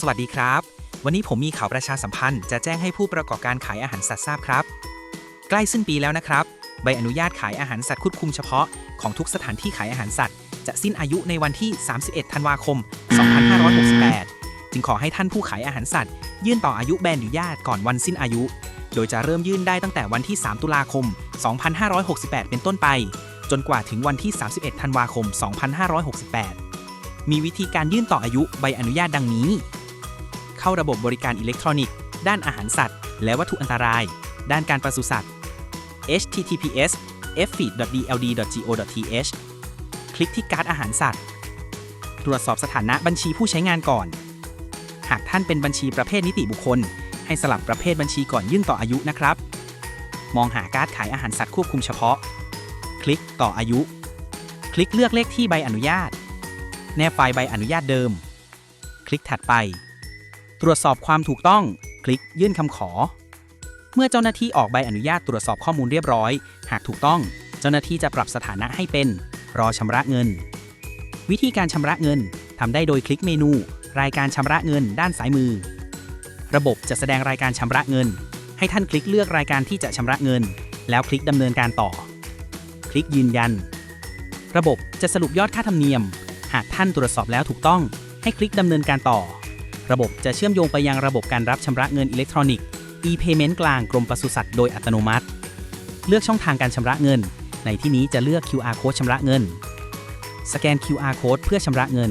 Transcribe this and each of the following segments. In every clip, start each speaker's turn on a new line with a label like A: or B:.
A: สวัสดีครับ วันนี้ผมมีข่าวประชาสัมพันธ์ จะแจ้งให้ผู้ประกอบการขายอาหารสัตว์ทราบครับ ใกล้สิ้นปีแล้วนะครับ ใบอนุญาตขายอาหารสัตว์ควบคุมเฉพาะของทุกสถานที่ขายอาหารสัตว์ จะสิ้นอายุในวันที่ 31 ธันวาคม 2568 จึงขอให้ท่านผู้ขายอาหารสัตว์ ยื่นต่ออายุใบอนุญาตก่อนวันสิ้นอายุ โดยจะเริ่มยื่นได้ตั้งแต่วันที่ 3 ตุลาคม 2568 เป็นต้นไป จนกว่าถึงวันที่ 31 ธันวาคม 2568มีวิธีการยื่นต่ออายุใบอนุญาตดังนี้ เข้าระบบบริการอิเล็กทรอนิกส์ ด้านอาหารสัตว์ และวัตถุอันตราย ด้านการปศุสัตว์ https ffeed.dld.go.th คลิกที่การ์ดอาหารสัตว์ ตรวจสอบสถานะบัญชีผู้ใช้งานก่อน หากท่านเป็นบัญชีประเภทนิติบุคคล ให้สลับประเภทบัญชีก่อนยื่นต่ออายุนะครับ มองหาการ์ดขายอาหารสัตว์ควบคุมเฉพาะ คลิกต่ออายุ คลิกเลือกเลขที่ใบอนุญาต แนบไฟล์ใบอนุญาตเดิม คลิกถัดไป ตรวจสอบความถูกต้อง คลิกยื่นคำขอ เมื่อเจ้าหน้าที่ออกใบอนุญาตตรวจสอบข้อมูลเรียบร้อย หากถูกต้อง เจ้าหน้าที่จะปรับสถานะให้เป็น รอชำระเงิน วิธีการชำระเงินทำได้โดยคลิกเมนู รายการชำระเงินด้านซ้ายมือ ระบบจะแสดงรายการชำระเงิน ให้ท่านคลิกเลือกรายการที่จะชำระเงิน แล้วคลิกดำเนินการต่อ คลิกยืนยัน ระบบจะสรุปยอดค่าธรรมเนียม หากท่านตรวจสอบแล้วถูกต้อง ให้คลิกดำเนินการต่อ ระบบจะเชื่อมโยงไปยังระบบการรับชำระเงินอิเล็กทรอนิกส์ e-payment กลางกรมปศุสัตว์โดยอัตโนมัติ เลือกช่องทางการชำระเงิน ในที่นี้จะเลือก QR code ชำระเงิน สแกน QR code เพื่อชำระเงิน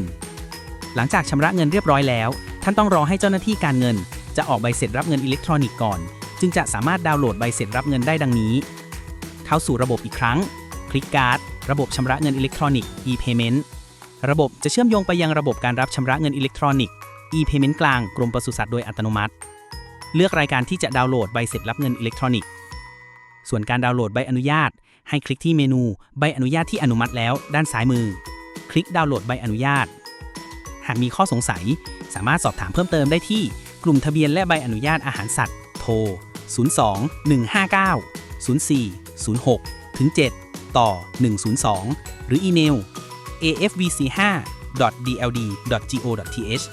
A: หลังจากชำระเงินเรียบร้อยแล้ว ท่านต้องรอให้เจ้าหน้าที่การเงิน จะออกใบเสร็จรับเงินอิเล็กทรอนิกส์ก่อน จึงจะสามารถดาวน์โหลดใบเสร็จรับเงินได้ดังนี้ เข้าสู่ระบบอีกครั้ง คลิกการ์ด ระบบชำระเงินอิเล็กทรอนิกส์ e-payment ระบบจะเชื่อมโยงไปยังระบบการรับชำระเงินอิเล็กทรอนิกส์ e-payment กลางกรมปศุสัตว์โดยอัตโนมัติ เลือกรายการที่จะดาวน์โหลดใบเสร็จรับเงินอิเล็กทรอนิกส์ส่วนการดาวน์โหลดใบอนุญาต ให้คลิกที่เมนูใบอนุญาตที่อนุมัติแล้ว ด้านซ้ายมือ คลิกดาวน์โหลดใบอนุญาต หากมีข้อสงสัย สามารถสอบถามเพิ่มเติมได้ที่กลุ่มทะเบียนและใบอนุญาตอาหารสัตว์ โทร 02 159 04 06 ถึง 7 ต่อ 102 หรืออีเมล afvc5.dld.go.th